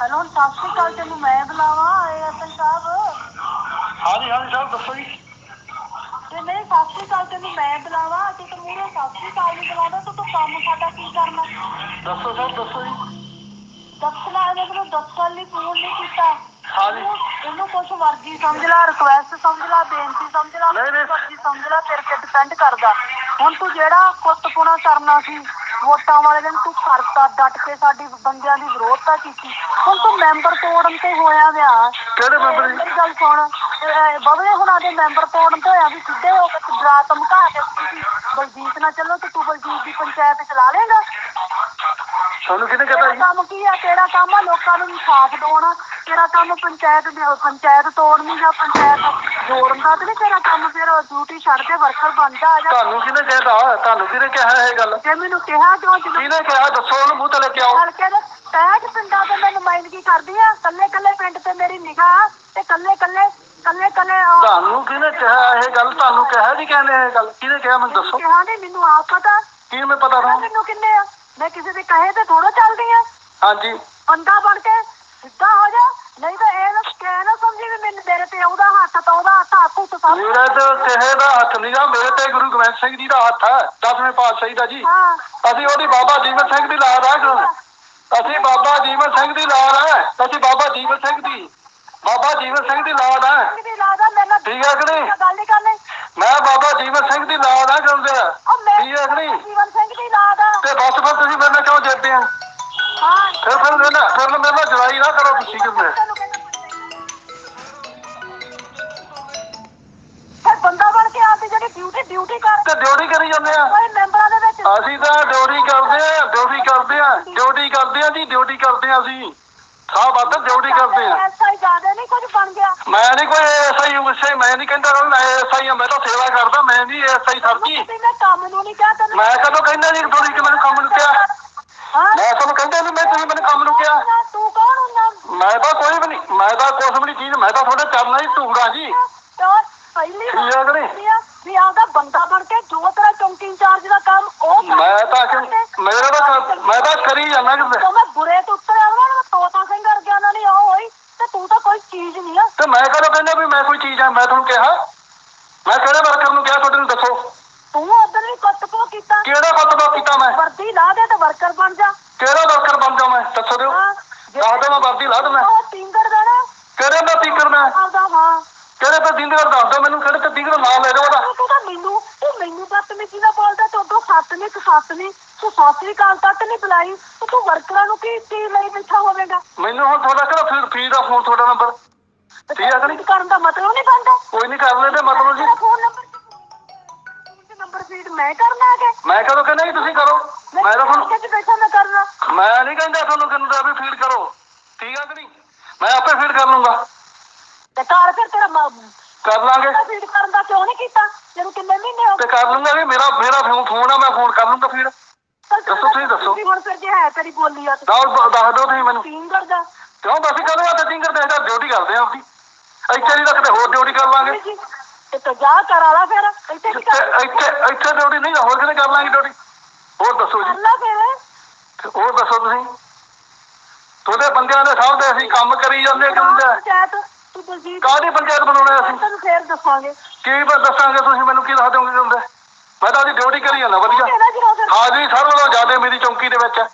Hello ਸਤਿ ਸ਼੍ਰੀ ਅਕਾਲ ਤੈਨੂੰ ਮੈਂ ਬੁਲਾਵਾ ਐਸਐਨ ਸਾਹਿਬ? ਹਾਂਜੀ ਹਾਂਜੀ ਸਾਹਿਬ ਦੱਸੋ ਜੀ। ਤੇ ਨਹੀਂ ਸਤਿ ਸ਼੍ਰੀ ਅਕਾਲ ਤੈਨੂੰ ਮੈਂ ਬੁਲਾਵਾ ਤੇ ਤੂੰ ਮੂਰੇ ਸਤਿ ਸ਼੍ਰੀ ਅਕਾਲ ਨਹੀਂ ਬੁਲਾਦਾ ਤਾਂ ਤੂੰ ਕੰਮ ਸਾਡਾ ਕੀ ਕਰਨਾ? ਦੱਸੋ ਸਾਹਿਬ ਦੱਸੋ ਜੀ। ਦੱਸਣਾ ਇਹਨੇ ਮੈਨੂੰ ਦੱਸਣ ਲਈ ਫੋਨ ਨਹੀਂ ਕੀਤਾ। ਹਾਂਜੀ। ਇਹਨੂੰ- ਇਹਨੂੰ ਮਰਜ਼ੀ ਸਮਝ ਲੈ ਰਿਕੁਐਸਟ ਸਮਝ ਲੈ ਬੇਨਤੀ ਸਮਝ ਲੈ ਨਹੀਂ, ਨਹੀਂ। ਸਮਝ ਲੈ ਤੇਰੇ ਤੇ ਡਿਪੈਂਡ ਕਰਦਾ। ਹੁਣ ਤੂੰ ਜਿਹੜਾ ਕੁੱਤਪੁਣਾ ਕਰਨਾ ਸੀ ਵੋਟਾਂ ਵਾਲੇ ਦਿਨ ਤੂੰ ਕਰਤਾ ਡਟ ਕੇ ਸਾਡੀ ਬੰਦਿਆਂ ਦੀ ਵਿਰੋਧਤਾ ਕੀਤੀ। ਹੁਣ ਤੂੰ ਮੈਂਬਰ ਤੋੜਨ ਤੇ ਹੋਇਆ ਵਿਆ ਕਿਹੜੇ ਮੈਂਬਰ ਜੀ? ਮੇਰੀ ਗੱਲ ਸੁਣ। ਇਹ ਬਬਲੇ ਹੁਣਾਂ ਦੇ ਮੈਂਬਰ ਤੋੜਨ ਤੇ ਹੋਇਆ ਵੀ ਸਿੱਧੇ ਹੋ ਕੇ ਤੂੰ ਡਰਾ ਧਮਕਾ ਕੇ ਤੁਸੀਂ ਬਲਜੀਤ ਨਾਲ ਚੱਲੋ ਤੇ ਤੂੰ ਬਲਜੀਤ ਦੀ ਪੰਚਾਇਤ ਚਲਾ ਲੇਗਾ ਤੁਹਾਨੂੰ ਕਿਹਨੇ ਕਹਤਾ ਤੇਰਾ ਜੀ? ਕੰਮ ਕੀ ਆ? ਤੇਰਾ ਕੰਮ ਆ ਲੋਕਾਂ ਨੂੰ ਇਨਸਾਫ ਦਿਵਾਉਣਾ। ਤੇਰਾ ਕੰਮ ਪੰਚਾਇਤ ਦੀ ਪੰਚਾਇਤ ਤੋੜਨੀ ਜਾਂ ਪੰਚਾਇਤ ਜੋੜਨ ਦਾ ਤੇ ਨਹੀਂ ਤੇਰਾ ਕੰਮ ਫਿਰ ਡਿਊਟੀ ਛੱਡ ਕੇ ਵਰਕਰ ਬਣ ਜਾ ਆ ਜਾ ਤੁਹਾਨੂੰ ਕਿਹਨੇ ਕਹਿਤਾ ਤੁਹਾਨੂੰ ਕਿਹਨੇ ਕਿਹਾ ਇਹ ਗੱਲ? ਜੇ ਮੈਨੂੰ ਕਿਹਾ ਕਿਉਂ ਜਦੋਂ ਕਿਹਨੇ ਕਿਹਾ? ਦੱਸੋ ਉਹਨੂੰ ਮੂੰਹ ਤੇ ਲੈ ਕੇ ਆਓ ਹਲਕੇ ਦੇ ਤੈਜ ਪਿੰਡਾਂ ਤੇ ਮੈਂ ਨੁਮਾਇੰਦਗੀ ਕਰਦੀ ਆ? ਕੱਲੇ ਕੱਲੇ ਪਿੰਡ ਤੇ ਮੇਰੀ ਨਿਗਾਹ ਤੇ ਕੱਲੇ ਕੱਲੇ ਕੱਲੇ ਕੱਲੇ ਤੁਹਾਨੂੰ ਕਿਹਨੇ ਕਿਹਾ ਇਹ ਗੱਲ? ਤੁਹਾਨੂੰ ਕਿਹਾ ਜੀ ਕਹਿੰਦੇ ਇਹ ਗੱਲ? ਕਿਹਨੇ ਕਿਹਾ? ਮੈਨੂੰ ਦੱਸੋ। ਕਿਹਾ ਨਹੀਂ ਮੈਨੂੰ ਆਪ ਪਤਾ। ਕੀ ਮੈਂ ਪਤਾ ਮੈਨੂੰ ਕਿੰਨੇ ਆ? ਮੈਂ ਕਿਸੇ ਦੇ ਕਹੇ ਤੇ ਥੋੜਾ ਚੱਲਦੀ ਆ। ਹਾਂਜੀ। ਬੰਦਾ ਬਣ ਕੇ ਸਿੱਧਾ ਹੋ ਜਾ। ਨਹੀਂ ਤਾਂ ਇਹ ਨਾ ਕਹਿ ਨਾ ਸਮਝੀ ਵੀ ਮੈਨੂੰ ਮੇਰੇ ਤੇ ਉਹਦਾ ਹੱਥ ਤਾਂ ਉਹਦਾ ਹੱਥ ਹੱਥ ਸਭ ਮੇਰੇ ਤੇ ਕਿਸੇ ਦਾ ਹੱਥ ਨਹੀਂਗਾ ਮੇਰੇ ਤੇ ਗੁਰੂ ਗੋਬਿੰਦ ਸਿੰਘ ਜੀ ਦਾ ਹੱਥ ਹੈ ਦਸਵੇਂ ਪਾਤਸ਼ਾਹੀ ਦਾ ਜੀ। ਹਾਂ। ਅਸੀਂ ਉਹਦੀ ਬਾਬਾ ਜੀਵਨ ਸਿੰਘ ਦੀ ਲਾਦ ਹੈ ਅਸੀਂ ਬਾਬਾ ਜੀਵਨ ਸਿੰਘ ਦੀ ਲਾਦ ਹੈ ਅਸੀਂ ਬਾਬਾ ਜੀਵਨ ਸਿੰਘ ਦੀ ਬਾਬਾ ਜੀਵਨ ਸਿੰਘ ਦੀ ਲਾਦ ਹੈ ਲਾਦਾ ਠੀਕ ਹੈ ਕਿ ਨਹੀਂ? ਗੱਲ ਨਹੀਂ ਕਰਨੀ। ਮੈਂ ਬਾਬਾ ਜੀਵਨ ਸਿੰਘ ਦੀ ਲਾਦ ਹੈ ਉਹ ਮੈਂ ਠੀਕ ਹੈ ਕਿ ਨਹੀਂ? ਜੀਵਨ ਸਿੰਘ ਦੀ ਲਾਦਾ ਤੇ ਬਸ ਫਿਰ ਤੁਸੀਂ ਮੇਰੇ ਨਾਲ ਕਿਉਂ ਜਿੱਦਦੇ ਆ? ਹਾਂ। ਫਿਰ ਫਿਰ ਮੇਰੇ ਨਾਲ ਫਿਰ ਮੇਰੇ ਨਾਲ ਜਵਾਈ ਨਾ ਕਰੋ ਤੁਸੀਂ ਕਿੰਨੇ ਫਿਰ ਬੰਦਾ ਬਣ ਕੇ ਆਦੀ ਜਿਹੜੀ ਡਿਊਟੀ ਡਿਊਟੀ ਕਰ ਤੇ ਡਿਊਟੀ ਕਰੀ ਜਾਂਦੇ ਆ। ਓਏ ਮੈਂਬਰਾਂ ਦੇ ਵਿੱਚ ਅਸੀਂ ਤਾਂ ਡਿਊਟੀ ਕਰਦੇ ਆ ਡਿਊਟੀ ਕਰਦੇ ਆ। ਡਿਊਟੀ ਕਰਦੇ ਆ ਜੀ ਡਿਊਟੀ ਕਰਦੇ ਆ ਅਸੀਂ। ਸਾਹ ਵੱਧ ਡਿਊਟੀ ਕਰਦੇ ਆ। ਐਸਾ ਹੀ ਜ਼ਿਆਦਾ ਨਹੀਂ ਕੁਝ ਬਣ ਗਿਆ। ਮੈਂ ਨਹੀਂ ਕੋਈ ਐਸਆਈ ਉਸੇ ਮੈਂ ਨਹੀਂ ਕਹਿੰਦਾ ਮੈਂ ਐਸਆਈ ਆ ਮੈਂ ਤਾਂ ਸੇਵਾ ਕਰਦਾ ਮੈਂ ਨਹੀਂ ਐਸਆਈ ਸਰ ਜੀ ਤੇ ਮੈਂ ਕੰਮ ਨੂੰ ਨਹੀਂ ਕਿਹਾ ਤੈਨੂੰ ਮੈਂ ਕਦੋਂ ਕਹਿੰਦਾ ਜੀ ਤੁਸੀਂ ਕਿ ਮੈਨੂੰ ਕੰਮ ਨੂੰ ਕਿਹਾ ਹਾਂ ਮੈਂ ਤੁਹਾਨੂੰ ਕਹਿੰਦਾ ਨਹੀਂ ਮੈਂ ਤੁਸੀਂ ਮੈਨੂੰ ਕੰਮ ਨੂੰ ਕਿਹਾ ਤੂੰ ਕੌਣ ਹੁੰਦਾ ਮੈਂ ਤਾਂ ਕੋਈ ਵੀ ਨਹੀਂ ਮੈਂ ਤਾਂ ਕੁਛ ਵੀ ਨਹੀਂ ਚੀਜ਼ ਮੈਂ ਤਾਂ ਤੁਹਾਡੇ ਚਰਨਾਂ ਹੀ ਧੂੜਾ ਜੀ। ਤਾਂ ਪਹਿਲੀ ਠੀਕ ਹੈ ਕਿ ਨਹੀਂ? ਵੀ ਆ- ਵੀ ਆਪਦਾ ਬੰਦਾ ਬਣ ਕੇ ਜੋ ਤੇਰਾ ਚੌਂਕੀ ਇੰਚਾਰਜ ਦਾ ਕੰਮ ਉਹ ਕਰ। ਮੈਂ ਤਾਂ ਕਿ ਮੇਰਾ ਤਾਂ ਕਰ- ਮੈਂ ਤਾਂ ਕਰੀ ਜਾਂਦਾ ਕਿ ਜਦੋਂ ਮੈਂ ਬੁਰੇ ਤੋਂ ਉੱਤਰ ਆਉਣਾ ਨਾ ਤੋਤਾ ਸਿੰਘ ਵਰਗਿਆਂ ਨਾਲ ਨਹੀਂ ਉਹ ਹੋਈ ਤੇ ਤੂੰ ਤਾਂ ਕੋਈ ਚੀਜ਼ ਨਹੀਂ ਆ। ਤੇ ਮੈਂ ਕਦੋਂ ਕਹਿੰਦਾ ਵੀ ਮੈਂ ਕੋਈ ਚੀਜ਼ ਆ ਮੈਂ ਤੁਹਾਨੂੰ ਕਿਹਾ। ਮੈਂ ਕਿਹੜੇ ਵਰਕਰ ਨੂੰ ਕਿਹਾ ਤੁਹਾਡੇ ਨੂੰ ਦੱਸੋ? ਤੂੰ ਉਧਰ ਵੀ ਕੁੱਤ ਪੋ ਕੀਤਾ। ਕਿਹੜਾ ਕੁੱਤਬਾ ਕੀਤਾ ਮੈਂ? ਵਰਦੀ ਲਾ ਦੇ ਤੇ ਵਰਕਰ ਬਣ ਜਾ। ਕਿਹੜਾ ਵਰਕਰ ਬਣ ਜਾ ਮੈਂ? ਦੱਸੋ ਦਿਓ। ਹਾਂ। ਦੱਸ ਦਿਓ ਮੈਂ ਵਰਦੀ ਲਾ ਦਵਾਂ ਉਹ 30 ਦੱਸਦਾ ਮੈਨੂੰ ਕਿਹੜੇ 30 ਦਾ ਨਾਮ ਲੈ ਉਹਦਾ। ਤੂੰ ਤਾਂ ਮੈਨੂੰ ਤੂੰ ਮੈਨੂੰ ਬਦਤਮੀ ਕਿਹਦਾ ਬੋਲਦਾ ਤੂੰ ਅੱਗੋਂ ਸੱਤ ਨੇ ਇੱਕ ਸੱਤ ਨੇ ਤੂੰ ਸਾਸਰੀ ਕਾਲ ਤੱਕ ਨਹੀਂ ਬੁਲਾਈ ਤੇ ਤੂੰ ਵਰਕਰਾਂ ਨੂੰ ਕੀ ਕੀ ਲਈ ਬੈਠਾ ਹੋਵੇਗਾ? ਮੈਨੂੰ ਹੁਣ ਤੁਹਾਡਾ ਕਿਹੜਾ ਫਿਰ ਫੀ ਦਾ ਫੋਨ ਤੁਹਾਡਾ ਨੰਬਰ ਠੀਕ ਹੈ ਕਿ ਕਰਨ ਦਾ ਮਤਲਬ ਨਹੀਂ ਬਣਦਾ। ਕੋਈ ਨਹੀਂ ਕਰ ਲੈਂਦੇ ਮਤਲਬ ਜੀ। ਤੇਰਾ ਫੋਨ ਨੰਬਰ ਨੰਬਰ ਫੀਡ ਮੈਂ ਕਰਨਾ ਹੈ ਮੈਂ ਕਦੋਂ ਕਹਿੰਦਾ ਜੀ ਤੁਸੀਂ ਕਰੋ? ਮੈਂ ਤਾਂ ਤੁਹਾਨੂੰ ਕਿੱਥੇ ਬੈਠਾ ਮੈਂ ਕਰਨਾ। ਮੈਂ ਨਹੀਂ ਕਹਿੰਦਾ ਤੁਹਾਨੂੰ ਕਹਿੰਦਾ ਵੀ ਫੀਡ ਕਰੋ। ਠੀਕ ਆ ਕਿ ਮੈਂ ਆਪੇ ਫੀਡ ਕਰ ਲੂੰਗਾ। ਤੇ ਘਰ ਫਿਰ ਤੇਰਾ ਮ- ਕਿਉਂ ਨਹੀਂ ਕੀਤਾ? ਜਦੋਂ ਕਿੰਨੇ ਮਹੀਨੇ ਹੋ ਤੇ ਕਰ ਲੂੰਗਾ ਵੀ ਮੇਰਾ ਮੇਰਾ ਫੋਨ ਆ ਮੈਂ ਫੋਨ ਕਰ ਲੂੰਗਾ ਫੀਡ ਚੱਲ ਦੱਸੋ ਤੁਸੀਂ ਦੱਸੋ। ਵੀ ਹੁਣ ਫਿਰ ਜੇ ਹੈ ਤੇਰੀ ਬੋਲੀ ਆ ਤੇ ਦੱਸ ਦੱਸ ਦਿਓ ਤੁਸੀਂ ਮੈਨੂੰ। ਟਿੰਗਰ ਦਾ। ਕਿਉਂ ਬਸ ਕਦੋਂ ਆ ਤੇ ਟਿੰਗਰ ਦੇ ਡਿਊਟੀ ਕਰਦੇ ਆ ਆਪਦੀ। ਇੱਥੇ ਨਹੀਂ ਤਾਂ ਕਿਤੇ ਹੋਰ ਡਿਊਟੀ ਕਰ ਲਾਂਗੇ। ਜੀ ਤੇ ਤੂੰ ਜਾ ਕਰ ਆਲਾ ਫਿਰ ਇੱਥੇ ਕੀ ਇੱਥੇ ਕਰ ਇੱਥੇ ਇੱਥੇ ਡਿਊਟੀ ਨਹੀਂ ਹੋਰ ਕਿਤੇ ਕਰ ਲਾਂਗੇ ਡਿਊਟੀ ਹੋਰ ਦੱਸੋ ਕਰ ਜੀ ਲਾ ਫਿਰ। ਤੇ ਹੋਰ ਦੱਸੋ ਤੁਸੀਂ। ਤੁਹਾਡੇ ਬੰਦਿਆਂ ਦੇ ਸਾਹਮਣੇ ਅਸੀਂ ਕੰਮ ਕਰੀ ਜਾਂਦੇ ਕਿੰਦੇ ਪੰਚਾਇਤ ਤੂੰ ਬਲਜੀਤ। ਕਾਹਦੀ ਪੰਚਾਇਤ ਬਣਾਉਣੇ ਅਸੀਂ? ਤੈਨੂੰ ਫੇਰ ਦੱਸਾਂਗੇ। ਕੀ ਬ- ਦੱਸਾਂਗੇ ਤੁਸੀਂ? ਮੈਨੂੰ ਕੀ ਦੱਸ ਦਿਓਗੇ ਹੁੰਦੇ ਮੈਂ ਤਾਂ ਉਹਦੀ ਡਿਊਟੀ ਕਰੀ ਜਾਂਦਾ ਵਧੀਆ। ਕਿਹੜਾ ਜਿਹੜਾ ਫਿਰ ਹਾਜ਼ਰੀ ਸਰ ਨਾਲੋਂ ਜ਼ਿਆਦਾ ਮੇਰੀ ਚੌਂਕੀ ਦੇ ਵਿੱਚ ਹੈ।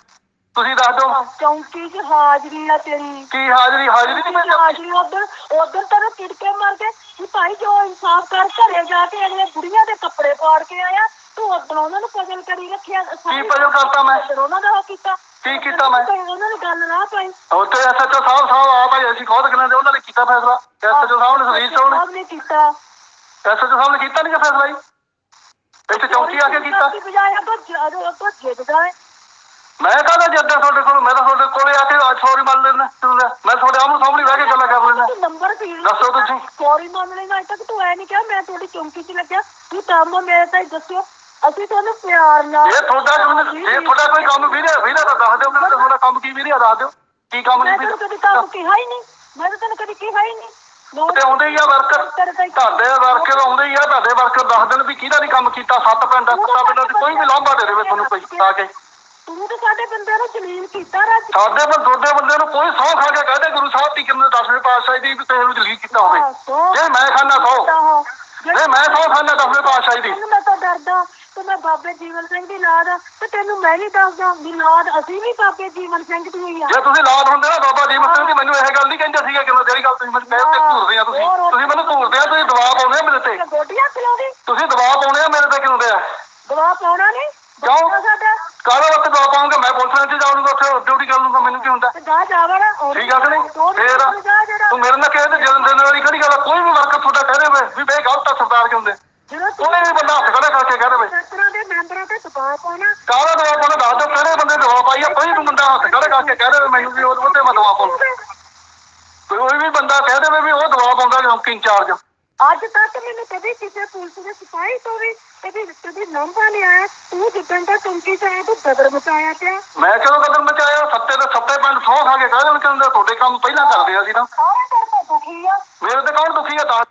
ਤੁਸੀਂ ਦੱਸ ਦਿਓ। ਚੌਂਕੀ 'ਚ ਹਾਜ਼ਰੀ ਆ ਤੇਰੀ। ਕੀ ਹਾਜ਼ਰੀ? ਹਾਜ਼ਰੀ ਨਹੀਂ ਮਿਲਦੀ ਹਾਜ਼ਰੀ? ਉਧਰ ਉਧਰ ਤੈਨੂੰ ਟਿੜਕੇ ਮਾਰ ਕੇ ਵੀ ਭਾਈ ਜੋ ਇਨਸਾਫ ਕਰ ਘਰੇ ਜਾ ਕੇ ਅਗਲੇ ਬੁੜੀਆਂ ਦੇ ਕੱਪੜੇ ਪਾੜ ਕੇ ਆਇਆ ਤੂੰ ਉਦੋਂ ਉਹਨਾਂ ਨੂੰ ਪਜਲ ਕਰੀ ਰੱਖਿਆ। ਕੀ ਪਜਲ ਕਰਤਾ ਮੈਂ? ਫਿਰ ਉਹਨਾਂ ਦਾ ਉਹ ਕੀਤਾ। ਕੀ ਕੀਤਾ ਮੈਂ? ਤੇ ਉਹਨਾਂ ਨੇ ਗੱਲ ਨਾ ਪਾਈ। ਉੱਥੇ ਐਸਐਚਓ ਸਾਹਿਬ ਸਾਹਿਬ ਆ ਭਾਈ ਅਸੀਂ ਖੁਦ ਕਿਨਾਂ ਦੇ ਉਹਨਾਂ ਨੇ ਕੀਤਾ ਫੈਸਲਾ। ਐਸਐਚਓ ਸਾਹਿਬ ਨੇ ਸੁਨੀਲ ਸਾਹਿਬ ਨੇ ਸਭ ਨੇ ਕੀਤਾ। ਐਸਐਚਓ ਸਾਹਿਬ ਨੇ ਕੀਤਾ ਨਹੀਂ ਫੈਸਲਾ ਜੀ? ਇੱਥੇ ਚੌਂਕੀ ਆ ਕੇ ਕੀਤਾ। ਦੀ ਬਜਾਏ ਅੱਗੋਂ ਜਦੋਂ ਅੱਗੋਂ ਜਿੱਦਦਾ ਹੈ ਮੈਂ ਕਹਦਾ ਜੱਦਾਂ ਤੁਹਾਡੇ ਕੋਲ? ਮੈਂ ਤਾਂ ਤੁਹਾਡੇ ਕੋਲੇ ਆ ਕੇ ਸੌਰੀ ਮੰਨ ਲੈਣਾ ਮੈਂ ਤੁਹਾਡੇ ਆਮੂ ਸਾਹਮਣੇ ਬਹਿ ਕੇ ਗੱਲਾਂ ਕਰ ਲੈਣਾ ਤੂੰ ਨੰਬਰ ਫੀਡ ਦੱਸੋ ਤੁਸੀਂ। ਸੌਰੀ ਮੰਨ ਲੈਣਾ ਅਜੇ ਤੱਕ ਤੂੰ ਐ ਨਹੀਂ ਕਿਹਾ ਮੈਂ ਤੁਹਾਡੀ ਚੌਂਕੀ 'ਚ ਲੱਗਿਆ। ਤੂੰ ਕੰਮ ਮੇਰੇ ਤਾਂ ਦੱਸਿਓ। ਅਸੀਂ ਤੁਹਾਨੂੰ ਪਿਆਰ ਨਾਲ ਇਹ ਤੁਹਾਡਾ ਕੰਮ ਇਹ ਤੁਹਾਡਾ ਕੋਈ ਕੰਮ ਵੀਰੇ ਵੀਰੇ ਤਾਂ ਦੱਸ ਦਿਓ ਕਿ ਤੁਹਾਡਾ ਕੰਮ ਕੀ ਵੀਰੇ ਦੱਸ ਦਿਓ। ਕੀ ਕੰਮ ਮੈਂ ਨਹੀਂ ਤੈਨੂੰ ਵੀਰੇ ਕਦੀ ਕੰਮ ਕਿਹਾ ਹੀ ਨਹੀਂ। ਮੈਂ ਤਾਂ ਤੈਨੂੰ ਕਦੀ ਕਿਹਾ ਹੀ ਨਹੀਂ। ਨੋ ਤੇ ਆਉਂਦੇ ਹੀ ਆ ਵਰਕਰ ਤਾਂ ਤੁਹਾਡੇ ਵਰਕਰ ਆਉਂਦੇ ਹੀ ਆ ਤੁਹਾਡੇ ਵਰਕਰ ਦੱਸ ਦੇਣ ਵੀ ਕਿਹਦਾ ਨਹੀਂ ਕੰਮ ਕੀਤਾ ਸੱਤ ਪਿੰਡ ਸੱਤਾਂ ਪਿੰਡਾਂ ਦੀ ਕੋਈ ਵੀ ਲਾਂਭਾ ਦੇ ਦੇਵੇ ਤੁਹਾਨੂੰ ਕੋਈ ਆ ਕੇ। ਤੂੰ ਤਾਂ ਸਾਡੇ ਬੰਦਿਆਂ ਨੂੰ ਜਲੀਲ ਕੀਤਾ ਰੱਜ। ਸਾਡੇ ਪਰ ਦੋਦੇ ਬੰਦੇ ਨੂੰ ਕੋਈ ਸੌ ਖਾ ਕੇ ਕਹਦੇ ਗੁਰੂ ਸਾਹਿਬ ਦੀ ਕਿੰਨੇ ਦਸਵੇਂ ਪਾਤਸ਼ਾਹ ਦੀ ਵੀ ਤੈਨੂੰ ਜਲੀਲ ਕੀਤਾ ਹੋਵੇ। ਜੇ ਮੈਂ ਖਾਨਾ ਸੌ। ਜੇ ਮੈਂ ਸੌ ਖਾਨਾ ਦਸਵੇਂ ਪਾਤਸ਼ਾਹ ਦੀ। ਤੈਨੂੰ ਮੈਂ ਤਾਂ ਡਰਦਾ ਤੇ ਮੈਂ ਬਾਬੇ ਜੀਵਨ ਸਿੰਘ ਦੀ ਲਾਦ ਆ ਤੇ ਤੈਨੂੰ ਮੈਂ ਵੀ ਦੱਸਦਾ ਵੀ ਲਾਦ ਅਸੀਂ ਵੀ ਬਾਬੇ ਜੀਵਨ ਸਿੰਘ ਦੀ ਹੋਈ ਆ। ਜੇ ਤੁਸੀਂ ਲਾਦ ਹੁੰਦੇ ਨਾ ਬਾਬਾ ਜੀਵਨ ਸਿੰਘ ਦੀ ਮੈਨੂੰ ਇਹ ਗੱਲ ਨਹੀਂ ਕਹਿੰਦੇ ਸੀਗਾ ਕਿ ਮੈਂ ਜਿਹੜੀ ਗੱਲ ਤੁਸੀਂ ਮੈਨੂੰ ਕਹਿ ਤੇ ਘੂਰਦੇ ਆ ਤੁਸੀਂ। ਤੁਸੀਂ ਮੈਨੂੰ ਘੂਰਦੇ ਆ ਤੁਸੀਂ ਦਬਾਅ ਪਾਉਂਦੇ ਆ ਮੇਰੇ ਤੇ। ਗੋਡੀਆਂ ਖਿਲਾਉਂਦੀ? ਤੁਸੀਂ ਦਬਾਅ ਪਾਉਂਦੇ ਆ ਮੇਰੇ ਤੇ ਕਿਉਂ ਦੇ ਆ? ਦਵਾ ਪਾਉਣਾ ਨਹੀਂ? ਕਿਉਂ? ਕਾਹਦੇ ਵਾਸਤੇ ਦਬਾਅ ਪਾਉਂਗੇ? ਮੈਂ ਪੁਲਿਸ ਵਿੱਚ ਜਾਊਂਗਾ ਉੱਥੇ ਡਿਊਟੀ ਕਰ ਲੂੰਗਾ ਮੈਨੂੰ ਕੀ ਹੁੰਦਾ? ਤੇ ਜਾ ਜਾਵੜਾ ਠੀਕ ਆ ਕਿ ਨਹੀਂ? ਫੇਰ ਜਾ ਜਿਹੜਾ ਤੂੰ ਮੇਰੇ ਨਾਲ ਕਹੇ ਤੇ ਜਨਮ ਦਿਨ ਵਾਲੀ ਕਿਹੜੀ ਗੱਲ ਆ? ਕੋਈ ਵੀ ਵਰਕਰ ਤੁਹਾਡਾ ਕਹਿ ਦੇਵੇ ਵੀ ਬੇ ਗਲਤ ਆ ਸਰਦਾਰ ਕਿਉਂ ਦੇ ਜਦੋਂ ਤੂੰ ਕੋਈ ਵੀ ਬੰਦਾ ਹੱਥ ਖੜਾ ਕਰਕੇ ਕਹਿ ਦੇਵੇ। ਸਰਕਾਰਾਂ ਦੇ ਮੈਂਬਰਾਂ ਤੇ ਦਬਾਅ ਪਾਉਣਾ। ਕਾਹਦਾ ਦਬਾਅ ਪਾਉਣਾ? ਦੱਸ ਦਿਓ ਕਿਹੜੇ ਬੰਦੇ ਦਬਾਅ ਪਾਈ ਆ? ਕੋਈ ਵੀ ਬੰਦਾ ਹੱਥ ਖੜਾ ਕਰਕੇ ਕਹਿ ਦੇਵੇ ਮੈਨੂੰ ਵੀ ਉਹਦੇ ਉੱਤੇ ਮੈਂ ਪਾਉਣਾ। ਕੋਈ ਵੀ ਬੰਦਾ ਕਹਿ ਦੇਵੇ ਵੀ ਉਹ ਦਬਾਅ ਪਾਉਂਦਾ ਚੌਂਕੀ ਇੰਚਾਰਜ। ਅੱਜ ਤੱਕ ਮੈਨੂੰ ਕਦੇ ਕਿਸੇ ਪੁਲਿਸ ਦੇ ਸਿਪਾਹੀ ਤੋਂ ਵੀ ਕਦੇ ਕਦੇ ਲੰਬਾ ਨਹੀਂ ਆਇਆ। ਤੂੰ ਜਿੱਦਣ ਦਾ ਚੌਂਕੀ ਆਇਆ ਤੂੰ ਬਦਰ ਮਚਾਇਆ ਪਿਆ। ਮੈਂ ਕਦੋਂ ਕਦਮ ਮਚਾਇਆ? ਸੱਤੇ ਦੇ ਸੱਤੇ ਪਿੰਡ ਸੌ ਖਾ ਕੇ ਕਹਿ ਦੇਣ ਕਿ ਤੁਹਾਡੇ ਕੰਮ ਪਹਿਲਾਂ ਕਰਦੇ ਆ ਸੀ ਨਾ ਸਾਰੇ ਤੋਂ ਦੁਖੀ ਆ। ਮੇਰੇ ਤੇ ਕੌਣ ਦੁਖੀ ਆ? ਤਾਂ